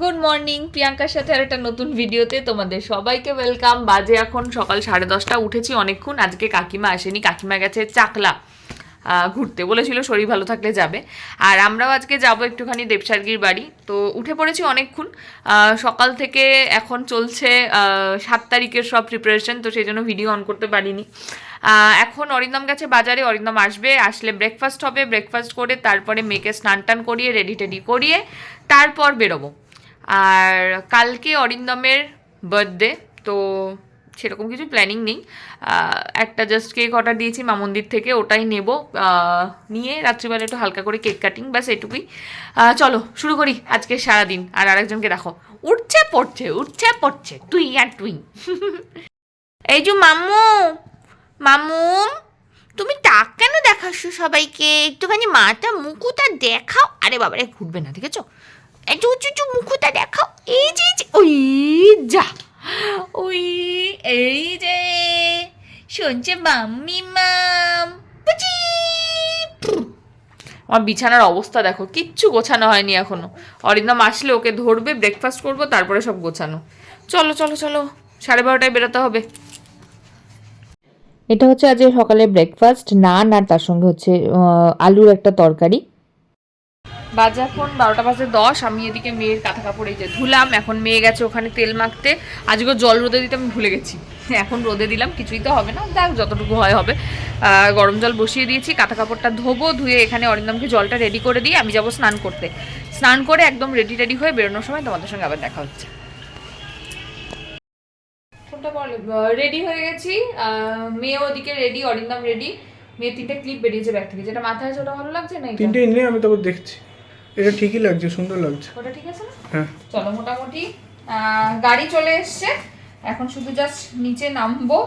Good morning প্রিয়াঙ্কার সাথে আর একটা নতুন ভিডিওতে তোমাদের সবাইকে ওয়েলকাম বাজে এখন সকাল সাড়ে দশটা, উঠেছি অনেকক্ষণ, আজকে কাকিমা আসেনি, কাকিমা গেছে চাকলা ঘুরতে বলেছিল শরীর ভালো থাকলে যাবে। আর আমরাও আজকে যাব একটুখানি দেবসার্গির বাড়ি, তো উঠে পড়েছি অনেকক্ষণ সকাল থেকে এখন চলছে সাত তারিখের সব প্রিপারেশন তো সেই জন্য ভিডিও অন করতে পারিনি। এখন অরিন্দম গেছে বাজারে, অরিন্দম আসবে, আসলে ব্রেকফাস্ট হবে ব্রেকফাস্ট করে তারপরে মেয়েকে স্নান টান করিয়ে রেডি টেডি করিয়ে তারপর বেরোবো। আর কালকে অরিন্দমের বার্থডে তো সেরকম কিছু প্ল্যানিং নেই। একটা জাস্ট কেক অর্ডার দিয়েছি মা মন্দির থেকে, ওটাই নেব। নিয়ে রাত্রিবেলা একটু হালকা করে কেক কাটিং ব্যাস এটুকুই। চলো, শুরু করি আজকে সারাদিন, আর আরেকজনকে দেখো। উঠছে পড়ছে উঠছে পড়ছে তুই আর তুই এই যে মামু মামু তুমি টাক কেন দেখাচ্ছ সবাইকে? একটুখানি মাটা মুকুটা দেখাও। আরে বাবারে, ঘুরবে না ঠিক আছে একটু উঁচু উঁচু মুকুটা দেখাও। এই যে ওই যা। ওই এই যে শুনছে মাম্মি মাম। পুচি আমার বিছানার অবস্থা দেখো কিচ্ছু গোছানো হয়নি এখনও। অরিন্দম আসলে ওকে ধরবে ব্রেকফাস্ট করব তারপরে সব গোছানো। চলো চলো চলো সাড়ে বারোটায় বেরোতে হবে। এটা হচ্ছে আজকে সকালে ব্রেকফাস্ট নান আর তার সঙ্গে হচ্ছে আলুর একটা তরকারি। বাজে এখন বারোটা বাজে দশ, আমি এদিকে মেয়ের কাঁথা কাপড় এই যে ধুলাম, এখন মেয়ে গেছে ওখানে তেল মাখতে। আজকে জল রোদে দিতে আমি ভুলে গেছি। এখন রোদে দিলাম, কিছুই তো হবে না দেখ যতটুকু হয় হবে। গরম জল বসিয়ে দিয়েছি, কাঁথা কাপড়টা ধোবো, ধুয়ে এখানে অরিন্দমকে জলটা রেডি করে দিয়ে আমি যাব স্নান করতে। স্নান করে একদম রেডি রেডি হয়ে বেরোনোর সময় তোমাদের সঙ্গে আবার দেখা হচ্ছে। রেডি হয়ে গেছি। মেয়ে ওদিকে রেডি অরিন্দম রেডি মেয়ে তিনটে ক্লিপ বেরিয়েছে ব্যাগ থেকে। যেটা মাথায় আছে, ওটা ভালো লাগছে না? তিনটে নিয়ে আমি তবে দেখছি। এটা ঠিকই লাগছে সুন্দর লাগছে। ওটা ঠিক আছে না? হ্যাঁ। চলো মোটামুটি গাড়ি চলে এসছে। এখন শুধু জাস্ট নিচে নামবো।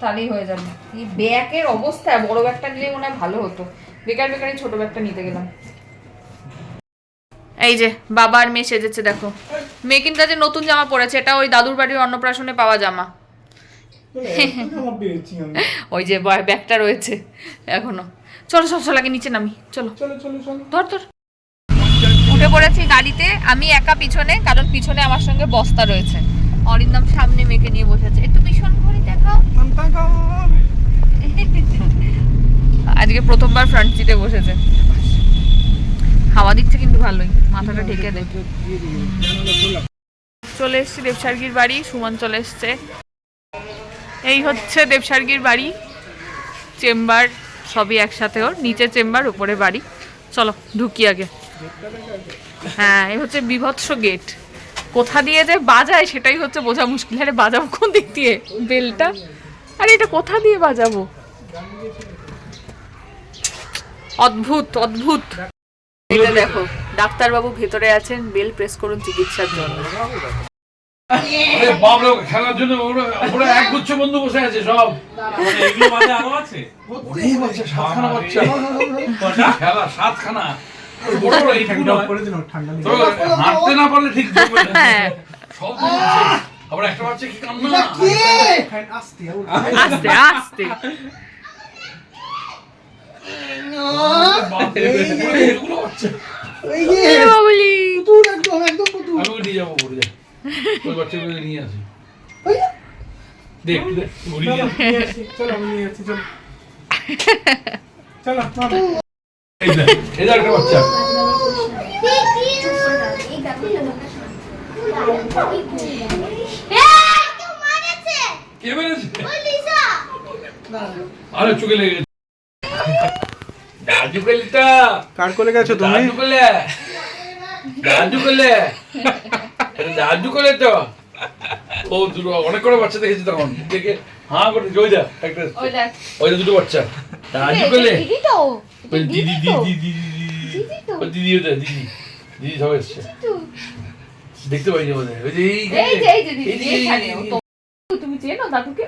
তাহলেই হয়ে যাবে। এই ব্যাগের অবস্থা বড় ব্যাগটা নিলে মনে হয় ভালো হতো। বেকার বেকারই ছোট ব্যাগটা নিতে গেলাম। এই যে বাবা আর মেয়ে সেজেছে দেখো। মেয়ে কিন্তু আজ নতুন জামা পরেছে এটা ওই দাদুর বাড়ির অন্নপ্রাশনে পাওয়া জামা। ওই যে ব্যাগটা রয়েছে এখনও। চলো সব চলাকে নিচে নামি। চলো। চলো চলো চলো। ধর ধর। উঠে পড়েছি গাড়িতে। আমি একা পিছনে কারণ পিছনে আমার সঙ্গে বস্তা রয়েছে। অরিন্দম সামনে মেয়েকে নিয়ে বসেছে। একটু পিছন ঘুরি দেখাও। আজকে প্রথমবার ফ্রন্ট সিটে বসেছে। হাওয়া দিচ্ছে কিন্তু ভালোই। মাথাটা ঢেকে দে। চলে এসছি দেবসার্গির বাড়ি। সুমন চলে এসছে। এই হচ্ছে দেবসার্গির বাড়ি। চেম্বার। সবই একসাথে ওর নিচে চেম্বার, উপরে বাড়ি। চলো, ঢুকি আগে। হ্যাঁ এই হচ্ছে বিভৎস গেট। কোথা দিয়ে যে বাজায় সেটাই হচ্ছে বোঝা মুশকিল। আরে, বাজাবো কোন দিক দিয়ে? বেলটা? আরে, এটা কোথা দিয়ে বাজাবো? অদ্ভুত অদ্ভুত। এটা দেখো, ডাক্তারবাবু ভেতরে আছেন, বেল প্রেস করুন চিকিৎসার জন্য। আরে খেলার জন্য ওরা ওরা এক গুচ্ছ বন্ধু বসে আছে সব। মানে এগুলো বাদে আরও আছে? ওরেই বাচ্চা সাতখানা বাচ্চা। খেলা সাতখানা। হাঁটতে না পারলে ঠিক। হ্যাঁ। সব আবার একটা বাচ্চা কি কান্না? আস্তে আস্তে। বাপরে, এগুলো বাচ্চা। এ আমি নিয়ে যাব। ওই বাচ্চাগুলোকে নিয়ে আসি। দেখ। চলো আমি নিয়ে যাচ্ছি চলো চলো। দেখ একটা বাচ্চা। কে মেরেছে? আরে চোখে লেগে গেছে। দাদু কলিটা কার কোলে গেছো তুমি? দাদু কলে। দাদু কলে। এটা দাদু কলে তো ও দুটো অনেক করে বাচ্চা দেখেছি তখন। দেখে হ্যাঁ করে ওই দেখ একটা ওই দেখ। ওই দুটো বাচ্চা। দাদু কলে দিদি দিদি দিদি দিদি দিদি ওই দিদি ওটা দিদি দিদি। সব এসছে। দেখতে পাইনি বোধ হয় ওই যে এই যে এই যে দিদি যে, যে, তুমি চেনো দাদুকে?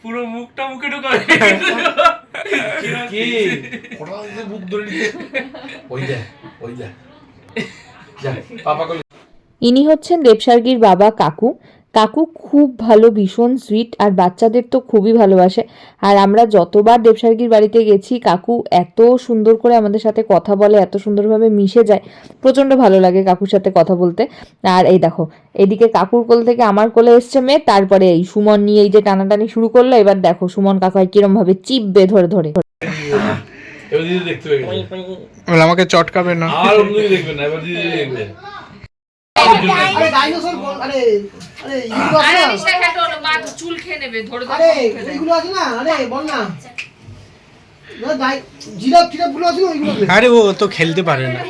পুরো মুখটা মুখে ঢোকা কে? ওটা দিয়ে বুক ধরে নিতে। ওই দেখ ওই দেখ। যা পাপা কলে ইনি হচ্ছেন দেবসার্গীর বাবা কাকু। কাকু খুব ভালো ভীষণ সুইট আর বাচ্চাদের তো খুবই ভালোবাসে। আর আমরা যতবার দেবসার্গীর বাড়িতে গেছি কাকু এত সুন্দর করে আমাদের সাথে কথা বলে এত সুন্দরভাবে মিশে যায়। প্রচণ্ড ভালো লাগে কাকুর সাথে কথা বলতে। আর এই দেখো এদিকে কাকুর কোল থেকে আমার কোলে এসছে মেয়ে তারপরে এই সুমন নিয়ে এই যে টানাটানি শুরু করল এবার দেখো সুমন কাকা কিরম ভাবে চিপবে ধরে ধরে। এবার দিদি দেখতে পেয়ে গেছে। বলে আমাকে চটকাবে না। আর অন্য দেখবে না এবার দিদি দেখবে। ও তো খেলতে পারে না।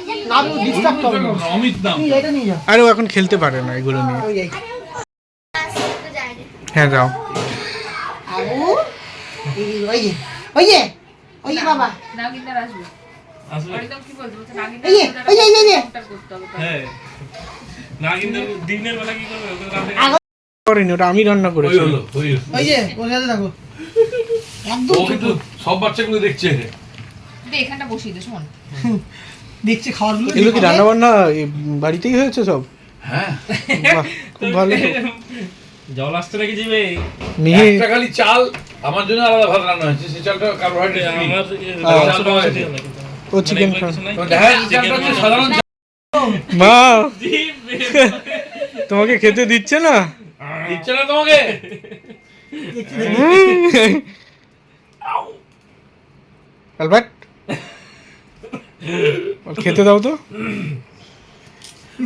আরে ও এখন খেলতে পারে না এগুলো নিয়ে। হ্যাঁ যাও। ওই যে। ওই যে ওই যে বাবা। নাগিনদার আসবে। একদম কি বলছে? বলছে নাগিনদার এই এই এই যে, এই যে। কাউন্টার করতে হবে তার। হ্যাঁ। না দিনের বেলা কি করবে? রাতে করিনি ওটা আমি রান্না ওই করেছি হলো ওই হলো। যে ওর সাথে থাকো একদম কিন্তু সব বাচ্চাগুলো দেখছে এখানটা বসিয়ে দে শোন। দেখছে খাবারগুলো এগুলো কি রান্না বান্না বাড়িতেই হয়েছে সব? হ্যাঁ। খুব ভালো। জল আসতে নাকি যাবে একটা খালি চাল আমার জন্য আলাদা ভাত রান্না হয়েছে সেই চালটা কার্বোহাইড্রেট ও চিকেন চালটা হচ্ছে সাধারণ মা। তোমাকে খেতে দিচ্ছে না? দিচ্ছে না তোমাকে। অ্যালবার্ট খেতে দাও তো।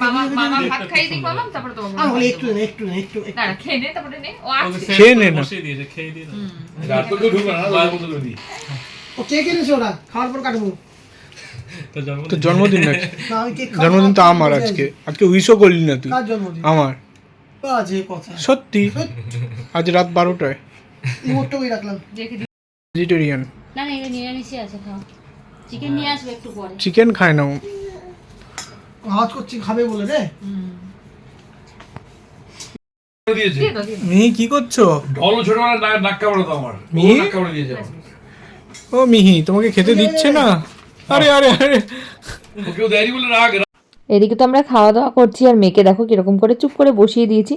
মামা মামা ভাত খাইয়ে দিই বললাম তারপরে তোমার আমি বলি একটু নে একটু নে একটু একটু। না না খেয়ে নে তারপরে নে। ও আছে খেয়ে নে না। বসিয়ে দিয়েছে খেয়ে দিয়ে দাও। রাত তো ঢুকবে না লাল বোতলে দিই ও কেক এনেছে ওরা? খাওয়ার পর কাটবো। তো জন্মদিন না আমি কেক খাব জন্মদিন তো আমার আজকে। আজকে উইশও করলি না তুই। আমার। সত্যি। আজ রাত বারোটায়। রাখলাম? ভেজিটেরিয়ান না না এটা নিরামিষই আছে খাও। চিকেন নিয়ে আসবে একটু পরে। চিকেন খায় না ও। আওয়াজ করছি খাবে বলে রে। মিহি কি করছ? ঢলো ছোটবেলা নাক কামড়ে তো আমার। ও মিহি? নাক কামড়ে দিয়েছে ও মিহি তোমাকে খেতে দিচ্ছে না? আরে আরে আরে। দেয়নি বলে রাগ এদিকে তো আমরা খাওয়া দাওয়া করছি আর মেয়েকে দেখো কীরকম করে চুপ করে বসিয়ে দিয়েছি।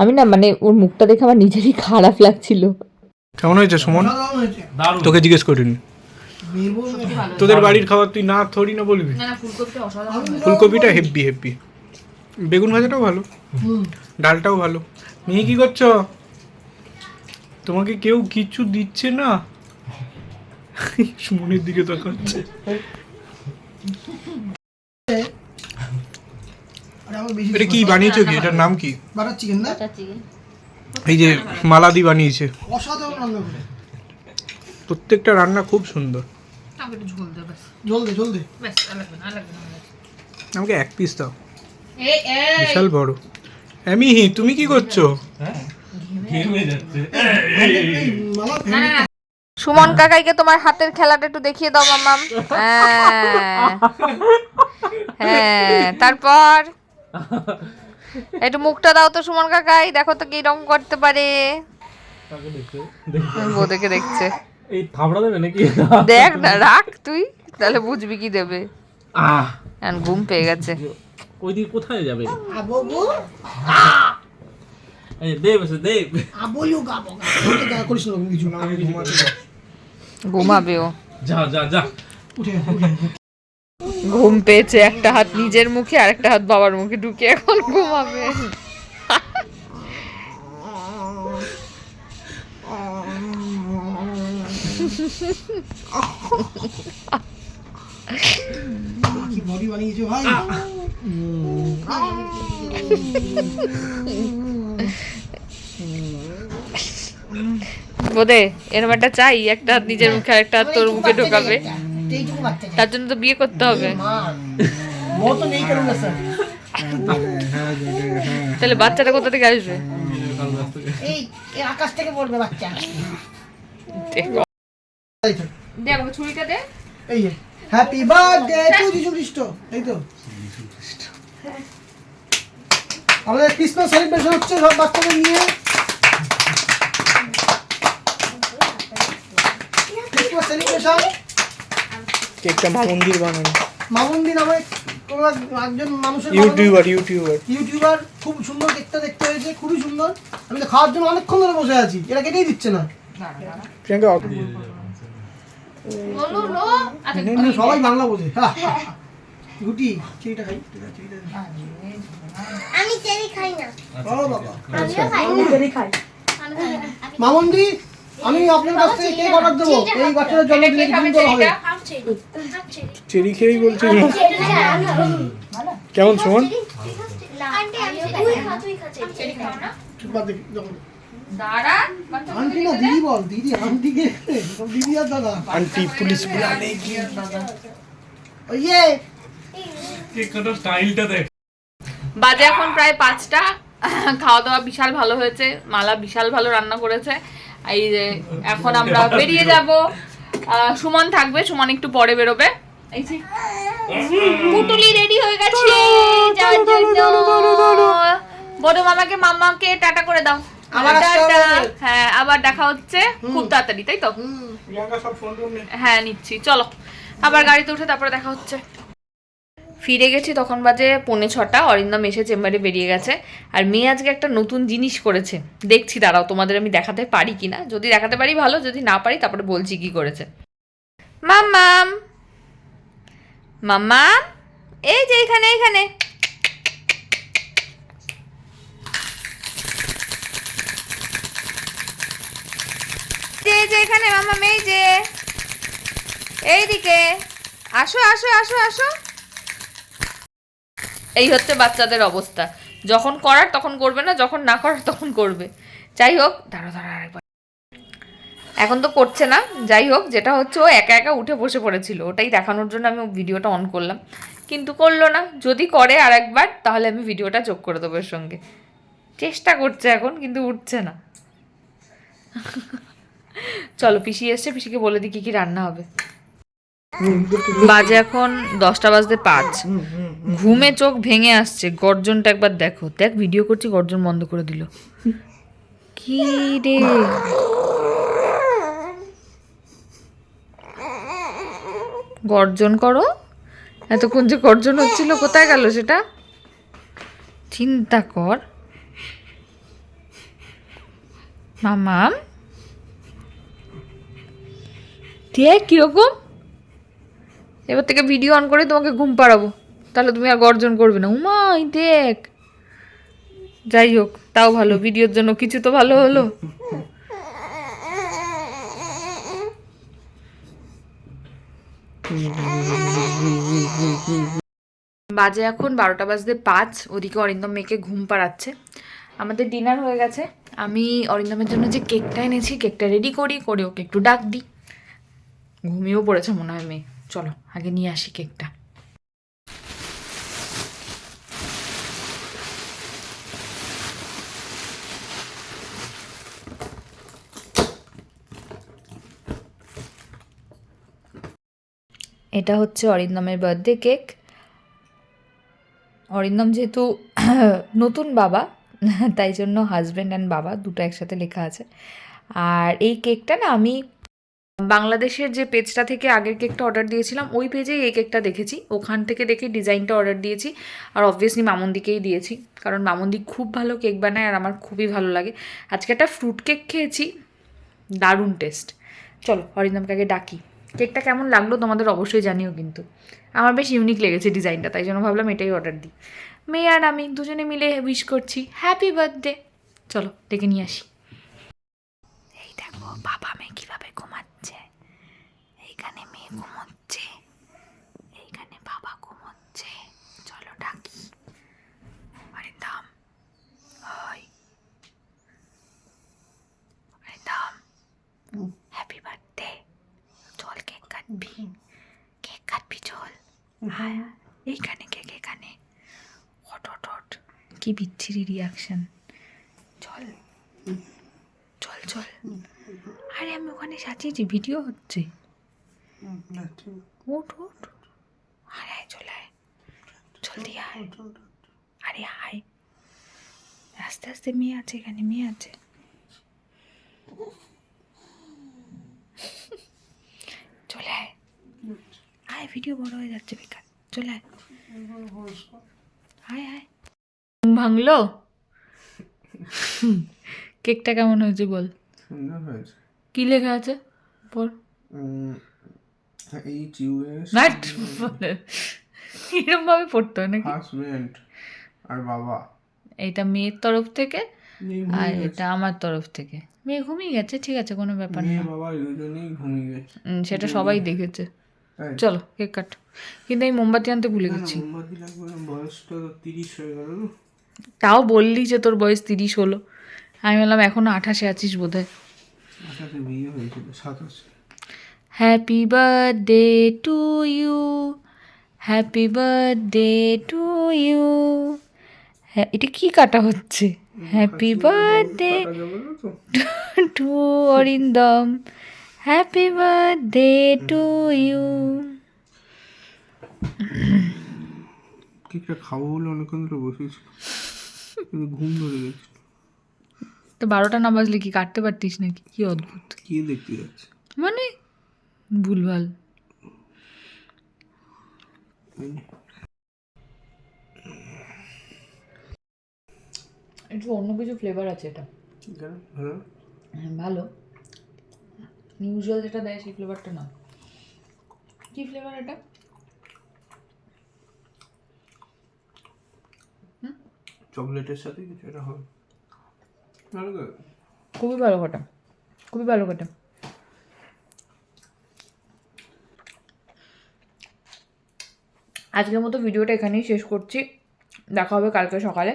আমি না মানে ওর মুখটা দেখে আমার নিজেরই খারাপ লাগছিল। কেমন হয়েছে সুমন? তোকে জিজ্ঞেস করিনি। তোদের বাড়ির খাবার তুই না থরি না বলবি? না না ফুলকপিটা অসাধারণ। হয়েছে। ফুলকপিটা হেব্বি হেব্বি। বেগুন ভাজাটাও ভালো। ডালটাও ভালো। মেয়ে কি করছ? তোমাকে কেউ কিছু দিচ্ছে না? সুমনের দিকে তাকাচ্ছে। আর এটা কি বানিয়েছো কি? এটার নাম কি? বাটার চিকেন না? এই যে মালাদি বানিয়েছে। অসাধারণ প্রত্যেকটা রান্না খুব সুন্দর। আমাকে একটু ঝোল দে ব্যাস। জল দে জল দে। ব্যাস আর লাগবে না লাগবে না, আর লাগবে না। আমাকে এক পিস দাও। বিশাল বড়। এমিহি তুমি কি করছ? মামা সুমন কাকাইকে তোমার হাতের খেলাটা একটু দেখিয়ে দাও মামাম হ্যাঁ। হ্যাঁ তারপর? একটু মুখটা দাও তো সুমন কাকাই। দেখো তো কীরকম করতে পারে। বোদেকে দেখছে। এই থাবড়া দেবে নাকি? দেখ না রাখ তুই তাহলে বুঝবি কি দেবে। আহ! এখন ঘুম পেয়ে গেছে। ওই দিকে কোথায় যাবে? আবু এই দেব এসে দেব। আবলিও গাবো গাবো করিস না কিছু না আমি ঘুমাতে ঘুমাবে ও। যা যা যা। উঠে উঠে ঘুম পেয়েছে একটা হাত নিজের মুখে আর একটা হাত বাবার মুখে ঢুকে এখন ঘুমাবে। বোধে এরকম একটা চাই একটা নিজের মুখে একটা তোর মুখে ঢোকাবে। তার জন্য তো বিয়ে করতে হবে। তাহলে বাচ্চাটা কোথা থেকে আসবে? এই আকাশ থেকে বলবে বাচ্চা। এই তো, দে আমাকে ছুরিটা দে। এই হ্যাপি বার্থডে টু যিশু খ্রিস্ট এই তো। আমাদের ক্রিসমাস সেলিব্রেশন হচ্ছে সব বাচ্চাদের নিয়ে। ক্রিসমাস সেলিব্রেশন কেকটা মামন্দির বানানো। আমার একজন মানুষের ইউটিউবার ইউটিউবার। ইউটিউবার খুব সুন্দর কেকটা দেখতে হয়েছে খুবই সুন্দর। আমি তো খাওয়ার জন্য অনেকক্ষণ ধরে বসে আছি এটা কেটেই দিচ্ছে না। প্রিয়াঙ্কা সবাই বাংলা বোঝে। হ্যাঁ। গুটি চিড়িটা খাই। আমি চেরি খাই না। ও বাবা। আমিও খাই আমি খাই না। মামন্দি আমি আপনার কাছ থেকে কেক অর্ডার দেবো। এই বাচ্চাটার জন্মদিনে হবে। চেরি খেয়েই বলছি। কেমন সুমন? না। আন্টি আমি তুই খা তুই খা চেরি খাও না। দাঁড়া আন্টি না দিদি বল দিদি আন্টিকে দিদি আর দাদা। আন্টি পুলিশ কেক কাটার স্টাইলটা দেখ। বাজে এখন প্রায় পাঁচটা। খাওয়া দাওয়া বিশাল ভালো হয়েছে মালা বিশাল ভালো রান্না করেছে। এই যে এখন আমরা বেরিয়ে যাব। সুমন থাকবে সুমন একটু পরে বেরোবে। এই যে পুটুলি রেডি হয়ে গেছে যাওয়ার জন্য। বড় মামাকে মামাকে টাটা করে দাও। আবার আসতে হ্যাঁ আবার দেখা হচ্ছে। খুব তাড়াতাড়ি তাই তো? নে। হ্যাঁ নিচ্ছি। চলো। আবার গাড়িতে উঠে তারপরে দেখা হচ্ছে। ফিরে গেছি তখন বাজে পৌনে ছটা। অরিন্দম এসে চেম্বারে বেরিয়ে গেছে। আর মেয়ে আজকে একটা নতুন জিনিস করেছে। দেখছি দাঁড়াও তোমাদের আমি দেখাতে পারি কিনা? যদি দেখাতে পারি ভালো যদি না পারি তারপরে বলছি কি করেছে। মাম্মাম। মাম্মাম? এই যে এখানে এখানে যে যে এখানে মাম্মাম এই যে। এইদিকে। আসো আসো আসো আসো। এই হচ্ছে বাচ্চাদের অবস্থা। যখন করার তখন করবে না, যখন না করার তখন করবে। যাই হোক দাঁড়া দাঁড়া আরেকবার। এখন তো করছে না। যাই হোক, যেটা হচ্ছে, ও একা একা উঠে বসে পড়েছিল। ওটাই দেখানোর জন্য আমি ভিডিওটা অন করলাম। কিন্তু করল না। যদি করে আর একবার তাহলে আমি ভিডিওটা যোগ করে দেবো এর সঙ্গে। চেষ্টা করছে এখন, কিন্তু উঠছে না। চলো পিসি এসছে পিসিকে বলে দিই কি কি রান্না হবে। বাজে এখন দশটা বাজতে পাঁচ। ঘুমে চোখ ভেঙে আসছে গর্জনটা একবার দেখো। দেখ ভিডিও করছি গর্জন বন্ধ করে দিল। কি রে? গর্জন করো? এতক্ষণ যে গর্জন হচ্ছিল কোথায় গেল সেটা? চিন্তা কর। মামাম দেখ কীরকম। এবার থেকে ভিডিও অন করে তোমাকে ঘুম পাড়াবো। তাহলে তুমি আর গর্জন করবে না। উমা দেখ। যাই হোক, তাও ভালো ভিডিওর জন্য কিছু তো ভালো হলো। বাজে এখন বারোটা বাজতে পাঁচ, ওদিকে অরিন্দম মেয়েকে ঘুম পাড়াচ্ছে। আমাদের ডিনার হয়ে গেছে। আমি অরিন্দমের জন্য যে কেকটা এনেছি কেকটা রেডি করি, করে ওকে একটু ডাক দিই। ঘুমিয়েও পড়েছে মনে হয় মেয়ে। চলো, আগে নিয়ে আসি কেকটা। এটা হচ্ছে অরিন্দমের বার্থডে কেক অরিন্দম যেহেতু নতুন বাবা, তাই জন্য হাজব্যান্ড অ্যান্ড বাবা দুটো একসাথে লেখা আছে। আর এই কেকটা না আমি বাংলাদেশের যে পেজটা থেকে আগের কেকটা অর্ডার দিয়েছিলাম, ওই পেজেই এই কেকটা দেখেছি। ওখান থেকে দেখে ডিজাইনটা অর্ডার দিয়েছি। আর অবভিয়াসলি মামন্দিকেই দিয়েছি। কারণ মামন্দি খুব ভালো কেক বানায় আর আমার খুবই ভালো লাগে। আজকে একটা ফ্রুট কেক খেয়েছি। দারুণ টেস্ট চলো, অরিন্দমকে আগে ডাকি। কেকটা কেমন লাগল তোমাদের অবশ্যই জানিও কিন্তু। আমার বেশ ইউনিক লেগেছে ডিজাইনটা তাই জন্য ভাবলাম এটাই অর্ডার দিই। মেয়ে আর আমি দুজনে মিলে উইশ করছি। হ্যাপি বার্থডে চলো, ডেকে নিয়ে আসি। এই দেখো, বাবা মেয়ে কীভাবে ঘুমাচ্ছে এইখানে মেয়ে ঘুমোচ্ছে। এইখানে বাবা ঘুমোচ্ছে। চলো ডাকি। আরে দাম। ওই। আরে দাম। হ্যাপি বার্থডে চল কেক কাটবি। কেক কাটবি চল। হ্যাঁ এইখানে কেক এখানে। হট হট হট কি বিচ্ছিরি রিয়াকশন চল। চল চল। আরে আমি ওখানে সাজিয়েছি ভিডিও হচ্ছে। ওঠ ওঠ আরে আয় চলে আয়। জলদি আয়। আরে আয়। আস্তে আস্তে মেয়ে আছে এখানে মেয়ে আছে। চলে আয়। আয় ভিডিও বড় হয়ে যাচ্ছে বেকার। চলে আয়। হাই ঘুম ভাঙলো? কেকটা কেমন হয়েছে বল? সুন্দর হয়েছে। কি লেখা আছে? পর এইচ ইউএস নাট এরকম ভাবে পড়তে হয় নাকি? হাজবেন্ড আর বাবা। এইটা মেয়ের তরফ থেকে আর এটা আমার তরফ থেকে। মেয়ে ঘুমিয়ে গেছে ঠিক আছে কোনো ব্যাপার না। বাবা দুজনেই ঘুমিয়ে গেছে। সেটা সবাই দেখেছে। চলো কেক কাট। কিন্তু এই মোমবাতি আনতে ভুলে গেছি। মোমবাতি লাগবে বয়সটা তো তিরিশ হয়ে গেল তাও বললি যে তোর বয়স তিরিশ হলো। আমি বললাম এখনও আঠাশে আছিস বোধ হয় আঠাশে বিয়ে হয়েছিল সাতাশে। Happy birthday to you happy birthday to you হ্যাঁ এটা কি কাটা হচ্ছে? Happy birthday to Arindam. Happy birthday to you কেকটা খাব বলে অনেকক্ষণ ধরে কিন্তু ঘুম ধরে গেছে তো বারোটা না বাজলে কি কাটতে পারতিস নাকি? কি অদ্ভুত। কি দেখতে যাচ্ছে। মানে ভুলভাল। একটু অন্য কিছু ফ্লেভার আছে এটা। ভালো? হ্যাঁ ইউজুয়াল যেটা দেয় সেই ফ্লেভারটা না কি ফ্লেভার এটা? চকলেটের সাথে কিছু এটা হবে ভালো খুবই ভালো কাটা খুবই ভালো কাটা আজকের মতো ভিডিওটা এখানেই শেষ করছি। দেখা হবে কালকে সকালে।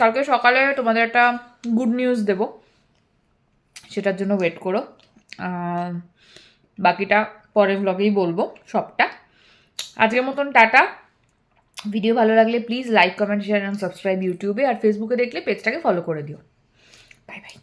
কালকে সকালে তোমাদের একটা গুড নিউজ দেব। সেটার জন্য ওয়েট করো। বাকিটা পরের ব্লগেই বলব সবটা। আজকের মতন টাটা। ভিডিও ভালো লাগলে please like comment share and subscribe ইউটিউবে। আর ফেসবুকে দেখলে পেজটাকে ফলো করে দিও। Bye bye